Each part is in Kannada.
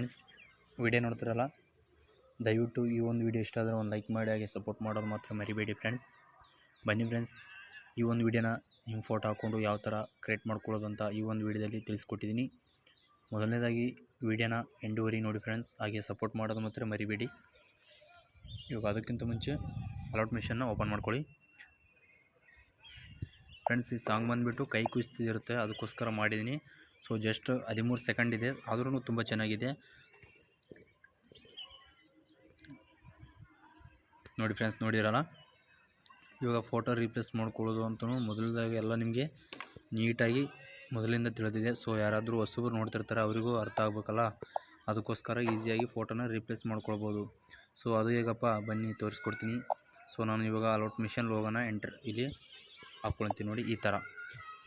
ಫ್ರೆಂಡ್ಸ್, ವಿಡಿಯೋ ನೋಡ್ತಿರಲ್ಲ, ದಯವಿಟ್ಟು ಈ ಒಂದು ವಿಡಿಯೋ ಇಷ್ಟ ಆದರೆ ಒಂದು ಲೈಕ್ ಮಾಡಿ, ಹಾಗೆ ಸಪೋರ್ಟ್ ಮಾಡೋದು ಮಾತ್ರ ಮರಿಬೇಡಿ ಫ್ರೆಂಡ್ಸ್. ಬನ್ನಿ ಫ್ರೆಂಡ್ಸ್, ಈ ಒಂದು ವಿಡಿಯೋನ ನಿಮ್ಮ ಫೋಟೋ ಹಾಕ್ಕೊಂಡು ಯಾವ ಥರ ಕ್ರಿಯೇಟ್ ಮಾಡ್ಕೊಳ್ಳೋದು ಅಂತ ಈ ಒಂದು ವಿಡಿಯೋದಲ್ಲಿ ತಿಳಿಸ್ಕೊಟ್ಟಿದ್ದೀನಿ. ಮೊದಲನೇದಾಗಿ, ವಿಡಿಯೋನ ಎಂಡೂವರಿ ನೋಡಿ ಫ್ರೆಂಡ್ಸ್, ಹಾಗೆ ಸಪೋರ್ಟ್ ಮಾಡೋದು ಮಾತ್ರ ಮರಿಬೇಡಿ. ಇವಾಗ ಅದಕ್ಕಿಂತ ಮುಂಚೆ ಅಲೌಟ್ ಮಿಷನ್ನ ಓಪನ್ ಮಾಡ್ಕೊಳ್ಳಿ. ಫ್ರೆಂಡ್ಸ್, ಈ ಸಾಂಗ್ ಬಂದುಬಿಟ್ಟು ಕೈ ಕುಸ್ತಿರುತ್ತೆ ಅದಕ್ಕೋಸ್ಕರ ಮಾಡಿದ್ದೀನಿ. ಸೊ ಜಸ್ಟ್ ಹದಿಮೂರು ಸೆಕೆಂಡ್ ಇದೆ. ಆದ್ರೂ ತುಂಬ ಚೆನ್ನಾಗಿದೆ. ನೋಡಿ ಫ್ರೆಂಡ್ಸ್ ನೋಡಿರಲ್ಲ? ಇವಾಗ ಫೋಟೋ ರೀಪ್ಲೇಸ್ ಮಾಡ್ಕೊಳ್ಳೋದು ಅಂತಲೂ ಮೊದಲದಾಗಿ ಎಲ್ಲ ನಿಮಗೆ ನೀಟಾಗಿ ಮೊದಲಿಂದ ತಿಳಿದಿದೆ. ಸೊ ಯಾರಾದರೂ ಹೊಸಬ್ರು ನೋಡ್ತಿರ್ತಾರೆ, ಅವರಿಗೂ ಅರ್ಥ ಆಗಬೇಕಲ್ಲ? ಅದಕ್ಕೋಸ್ಕರ ಈಸಿಯಾಗಿ ಫೋಟೋನ ರೀಪ್ಲೇಸ್ ಮಾಡ್ಕೊಳ್ಬೋದು. ಸೊ ಅದು ಹೇಗಪ್ಪ? ಬನ್ನಿ, ತೋರಿಸ್ಕೊಡ್ತೀನಿ. ಸೊ ನಾನು ಇವಾಗ ಅಲೌಟ್ ಮಿಷನ್ ಹೋಗೋಣ. ಎಂಟ್ರ್ ಇಲ್ಲಿ ಹಾಕ್ಕೊಳ್ತೀನಿ ನೋಡಿ, ಈ ಥರ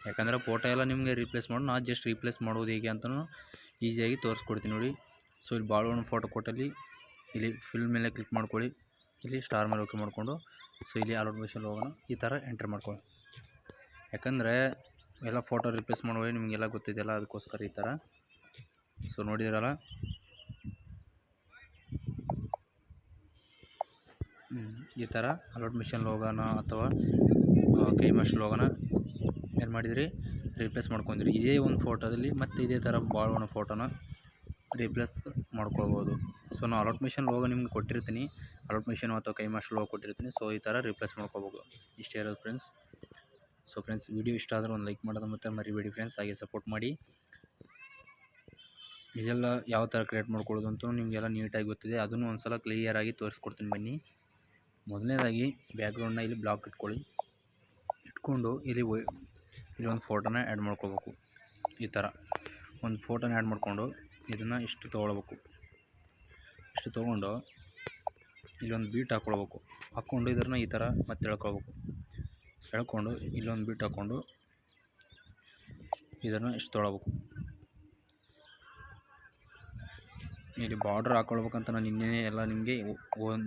ಯಾಕಂದರೆ ಫೋಟೋ ಎಲ್ಲ ನಿಮಗೆ ರೀಪ್ಲೇಸ್ ಮಾಡೋ ನಾ ಜಸ್ಟ್ ರೀಪ್ಲೇಸ್ ಮಾಡೋದು ಹೇಗೆ ಅಂತಲೂ ಈಸಿಯಾಗಿ ತೋರಿಸ್ಕೊಡ್ತೀನಿ ನೋಡಿ. ಸೊ ಇಲ್ಲಿ ಒಂದು ಫೋಟೋ ಕೊಟ್ಟಲ್ಲಿ, ಇಲ್ಲಿ ಫಿಲ್ ಮೇಲೆ ಕ್ಲಿಕ್ ಮಾಡ್ಕೊಳ್ಳಿ. ಇಲ್ಲಿ ಸ್ಟಾರ್ ಮೇಲೆ ಓಕೆ ಮಾಡಿಕೊಂಡು ಸೊ ಇಲ್ಲಿ ಅಲೌಟ್ ಮಿಷನ್ ಹೋಗೋಣ. ಈ ಥರ ಎಂಟ್ರ್ ಮಾಡ್ಕೊಳ್ಳಿ. ಯಾಕಂದರೆ ಎಲ್ಲ ಫೋಟೋ ರಿಪ್ಲೇಸ್ ಮಾಡುವ ನಿಮಗೆಲ್ಲ ಗೊತ್ತಿದೆಯಲ್ಲ, ಅದಕ್ಕೋಸ್ಕರ ಈ ಥರ ಸೊ ನೋಡಿದಿರಲ್ಲ? ಈ ಥರ ಅಲೌಟ್ ಮಿಷನ್ ಹೋಗೋಣ ಅಥವಾ ಕೈ ಮಷ್ ಲೋಗೋನ ಏನು ಮಾಡಿದಿರಿ ರೀಪ್ಲೇಸ್ ಮಾಡ್ಕೊಂಡ್ರಿ. ಇದೇ ಒಂದು ಫೋಟೋದಲ್ಲಿ ಮತ್ತು ಇದೇ ಥರ ಭಾಳ ಒಣ ಫೋಟೋನ ರೀಪ್ಲೇಸ್ ಮಾಡ್ಕೊಳ್ಬೋದು. ಸೊ ನಾನು ಅಲೌಟ್ ಮಿಷನ್ ಲೋಗೋ ನಿಮ್ಗೆ ಕೊಟ್ಟಿರ್ತೀನಿ. ಅಲೌಟ್ ಮಿಷನ್ ಅಥವಾ ಕೈ ಮಾಸ್ಟರ್ ಲೋಗೋ ಕೊಟ್ಟಿರ್ತೀನಿ. ಸೊ ಈ ಥರ ರೀಪ್ಲೇಸ್ ಮಾಡ್ಕೋಬೋದು ಇಷ್ಟೇ ಇರೋದು ಫ್ರೆಂಡ್ಸ್ ಸೊ ಫ್ರೆಂಡ್ಸ್ ವಿಡಿಯೋ ಇಷ್ಟ ಆದರೆ ಒಂದು ಲೈಕ್ ಮಾಡೋದು ಮತ್ತು ಮರಿಬೇಡಿ ಫ್ರೆಂಡ್ಸ್ ಹಾಗೆ ಸಪೋರ್ಟ್ ಮಾಡಿ. ಇದೆಲ್ಲ ಯಾವ ಥರ ಕ್ರಿಯೇಟ್ ಮಾಡ್ಕೊಳ್ಳೋದು ಅಂತ ನಿಮಗೆಲ್ಲ ನೀಟಾಗಿ ಗೊತ್ತಿದೆ. ಅದನ್ನು ಒಂದು ಸಲ ಕ್ಲಿಯರಾಗಿ ತೋರಿಸ್ಕೊಡ್ತೀನಿ ಬನ್ನಿ. ಮೊದಲನೇದಾಗಿ ಬ್ಯಾಕ್ಗ್ರೌಂಡ್ನ ಇಲ್ಲಿ ಬ್ಲಾಕ್ ಇಟ್ಕೊಳ್ಳಿ. ಇಟ್ಕೊಂಡು ಇಲ್ಲಿ ಇಲ್ಲಿ ಒಂದು ಫೋಟೋನ ಆ್ಯಡ್ ಮಾಡ್ಕೋಬೇಕು ಈ ಥರ. ಒಂದು ಫೋಟೋನ ಆ್ಯಡ್ ಮಾಡಿಕೊಂಡು ಇದನ್ನು ಇಷ್ಟು ತೊಗೊಳ್ಬೇಕು. ಇಷ್ಟು ತೊಗೊಂಡು ಇಲ್ಲೊಂದು ಬೀಟ್ ಹಾಕ್ಕೊಳ್ಬೇಕು. ಹಾಕ್ಕೊಂಡು ಇದನ್ನು ಈ ಥರ ಮತ್ತೆ ಎಳ್ಕೊಳ್ಬೇಕು. ಎಳ್ಕೊಂಡು ಇಲ್ಲೊಂದು ಬೀಟ್ ಹಾಕ್ಕೊಂಡು ಇದನ್ನು ಇಷ್ಟು ತೊಗೊಳ್ಬೇಕು. ಇಲ್ಲಿ ಬಾರ್ಡ್ರ್ ಹಾಕ್ಕೊಳ್ಬೇಕಂತ ನಾನು ನಿನ್ನೆ ಎಲ್ಲ ನಿಮಗೆ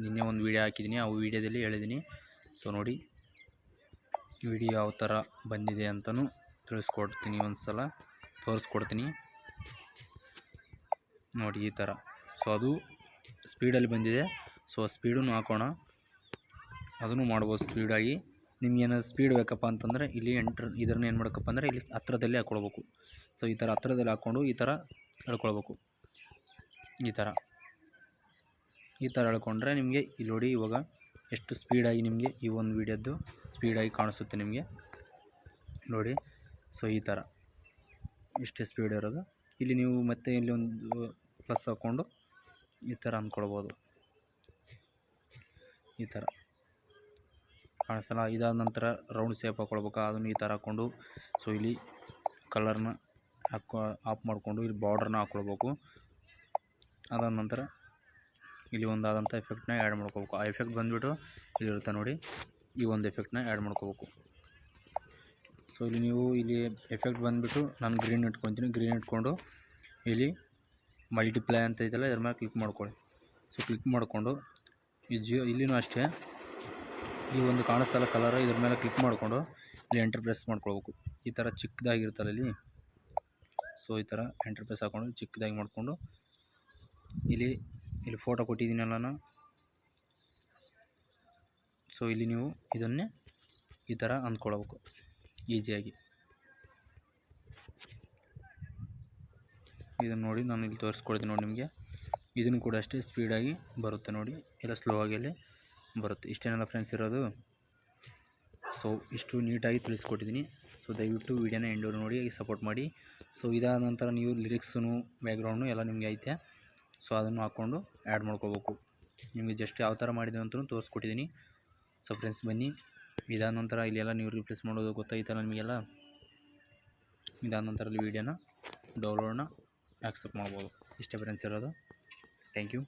ನಿನ್ನೆ ಒಂದು ವೀಡಿಯೋ ಹಾಕಿದ್ದೀನಿ. ಆ ವೀಡಿಯೋದಲ್ಲಿ ಹೇಳಿದ್ದೀನಿ. ಸೊ ನೋಡಿ. ವಿಡಿಯೋ ಯಾವ ಥರ ಬಂದಿದೆ ಅಂತಲೂ ತಿಳಿಸ್ಕೊಡ್ತೀನಿ ಒಂದು ಸಲ ತೋರಿಸ್ಕೊಡ್ತೀನಿ. ನೋಡಿ ಈ ಥರ. ಸೊ ಅದು ಸ್ಪೀಡಲ್ಲಿ ಬಂದಿದೆ. ಸೊ ಸ್ಪೀಡನ್ನು ಹಾಕೋಣ. ಅದನ್ನು ಮಾಡ್ಬೋದು ಸ್ಪೀಡಾಗಿ ನಿಮ್ಗೆ ಏನಾದ್ರು ಸ್ಪೀಡ್ ಬೇಕಪ್ಪ ಅಂತಂದರೆ ಇಲ್ಲಿ ಎಂಟ್ರ್ ಇದನ್ನು ಏನು ಮಾಡಬೇಕಪ್ಪ ಅಂದರೆ ಇಲ್ಲಿ ಹತ್ರದಲ್ಲೇ ಹಾಕ್ಕೊಳ್ಬೇಕು ಸೊ ಈ ಥರ ಹತ್ರದಲ್ಲಿ ಹಾಕ್ಕೊಂಡು ಈ ಥರ ಹೇಳ್ಕೊಳ್ಬೇಕು. ಈ ಥರ. ಈ ಥರ ಹೇಳ್ಕೊಂಡ್ರೆ ನಿಮಗೆ ಇಲ್ಲಿ ನೋಡಿ ಇವಾಗ ಎಷ್ಟು ಸ್ಪೀಡಾಗಿ ನಿಮಗೆ ಈ ಒಂದು ವೀಡಿಯೋದ್ದು ಸ್ಪೀಡಾಗಿ ಕಾಣಿಸುತ್ತೆ ನಿಮಗೆ. ನೋಡಿ, ಸೊ ಈ ಥರ. ಇಷ್ಟೇ ಸ್ಪೀಡ್ ಇರೋದು. ಇಲ್ಲಿ ನೀವು ಮತ್ತೆ ಇಲ್ಲಿ ಒಂದು ಪ್ಲಸ್ ಹಾಕ್ಕೊಂಡು ಈ ಥರ ಅಂದ್ಕೊಳ್ಬೋದು. ಈ ಥರ. ಕಾಣಿಸಲ್ಲ? ಇದಾದ ನಂತರ ರೌಂಡ್ ಶೇಪ್ ಹಾಕ್ಕೊಳ್ಬೇಕು ಅದನ್ನು ಈ ಥರ ಹಾಕ್ಕೊಂಡು ಸೊ ಇಲ್ಲಿ ಕಲರ್ನ ಹಾಕೋ, ಆಫ್ ಮಾಡಿಕೊಂಡು ಇಲ್ಲಿ ಬಾರ್ಡ್ರನ್ನ ಹಾಕ್ಕೊಳ್ಬೇಕು ಅದಾದ ನಂತರ ಇಲ್ಲಿ ಒಂದಾದಂಥ ಎಫೆಕ್ಟ್ನ ಆ್ಯಡ್ ಮಾಡ್ಕೋಬೇಕು. ಆ ಎಫೆಕ್ಟ್ ಬಂದುಬಿಟ್ಟು ಇಲ್ಲಿರುತ್ತೆ ನೋಡಿ, ಈ ಒಂದು ಎಫೆಕ್ಟ್ನ ಆ್ಯಡ್ ಮಾಡ್ಕೋಬೇಕು. ಸೊ ಇಲ್ಲಿ ನೀವು ಇಲ್ಲಿ ಎಫೆಕ್ಟ್ ಬಂದುಬಿಟ್ಟು ನಾನು ಗ್ರೀನ್ ಇಟ್ಕೊತೀನಿ. ಗ್ರೀನ್ ಇಟ್ಕೊಂಡು ಇಲ್ಲಿ ಮಲ್ಟಿಪ್ಲೈ ಅಂತ ಇದೆಯಲ್ಲ ಇದ್ರ ಮೇಲೆ ಕ್ಲಿಕ್ ಮಾಡ್ಕೊಳ್ಳಿ. ಸೊ ಕ್ಲಿಕ್ ಮಾಡಿಕೊಂಡು ಈ ಜಿಯೋ, ಇಲ್ಲಿನೂ ಅಷ್ಟೇ. ಈ ಒಂದು ಕಾಣಿಸ್ತಲ್ಲ ಕಲರ್ ಇದ್ರ ಮೇಲೆ ಕ್ಲಿಕ್ ಮಾಡಿಕೊಂಡು ಇಲ್ಲಿ ಎಂಟರ್ ಪ್ರೆಸ್ ಮಾಡ್ಕೊಳ್ಬೇಕು. ಈ ಥರ ಚಿಕ್ಕದಾಗಿರುತ್ತಲ್ಲ ಇಲ್ಲಿ. ಸೊ ಈ ಥರ ಎಂಟರ್ ಪ್ರೆಸ್ ಹಾಕ್ಕೊಂಡು ಚಿಕ್ಕದಾಗಿ ಮಾಡಿಕೊಂಡು ಇಲ್ಲಿ ಇಲ್ಲಿ ಫೋಟೋ ಕೊಟ್ಟಿದ್ದೀನಲ್ಲ ನಾನು. ಸೊ ಇಲ್ಲಿ ನೀವು ಇದನ್ನೇ ಈ ಥರ ಅಂದ್ಕೊಳ್ಬೇಕು. ಈಸಿಯಾಗಿ ಇದನ್ನು ನೋಡಿ ನಾನು ಇಲ್ಲಿ ತೋರಿಸ್ಕೊಳ್ತೀನಿ ನೋಡಿ ನಿಮಗೆ. ಇದನ್ನು ಕೂಡ ಅಷ್ಟೇ ಸ್ಪೀಡಾಗಿ ಬರುತ್ತೆ ನೋಡಿ. ಎಲ್ಲ ಸ್ಲೋ ಆಗಿ ಅಲ್ಲಿ ಬರುತ್ತೆ. ಇಷ್ಟೇನಲ್ಲ ಫ್ರೆಂಡ್ಸ್ ಇರೋದು? ಸೊ ಇಷ್ಟು ನೀಟಾಗಿ ತಿಳಿಸ್ಕೊಟ್ಟಿದ್ದೀನಿ. ಸೊ ದಯವಿಟ್ಟು ವೀಡಿಯೋನ ಎಂಡೋರು ನೋಡಿ ಸಪೋರ್ಟ್ ಮಾಡಿ. ಸೊ ಇದಾದ ನಂತರ ನೀವು ಲಿರಿಕ್ಸೂ ಬ್ಯಾಕ್ಗ್ರೌಂಡು ಎಲ್ಲ ನಿಮಗೆ ಐತೆ. ಸೊ ಅದನ್ನು ಹಾಕ್ಕೊಂಡು ಆ್ಯಡ್ ಮಾಡ್ಕೋಬೇಕು. ನಿಮಗೆ ಜಸ್ಟ್ ಯಾವ ಥರ ಮಾಡಿದೆ ಅಂತ ತೋರಿಸ್ಕೊಟ್ಟಿದ್ದೀನಿ. ಸೊ ಫ್ರೆಂಡ್ಸ್ ಬನ್ನಿ. ಇದಾದ ನಂತರ ಇಲ್ಲೆಲ್ಲ ನೀವು ರಿಪ್ಲೇಸ್ ಮಾಡೋದು ಗೊತ್ತಾಯ್ತಲ್ಲ ನಿಮಗೆಲ್ಲ ಇದಾದ ನಂತರ ವೀಡಿಯೋನ ಡೌನ್ಲೋಡ್ನ ಆ್ಯಕ್ಸೆಪ್ಟ್ ಮಾಡ್ಬೋದು. ಇಷ್ಟೇ ಫ್ರೆಂಡ್ಸ್ ಇರೋದು. Thank you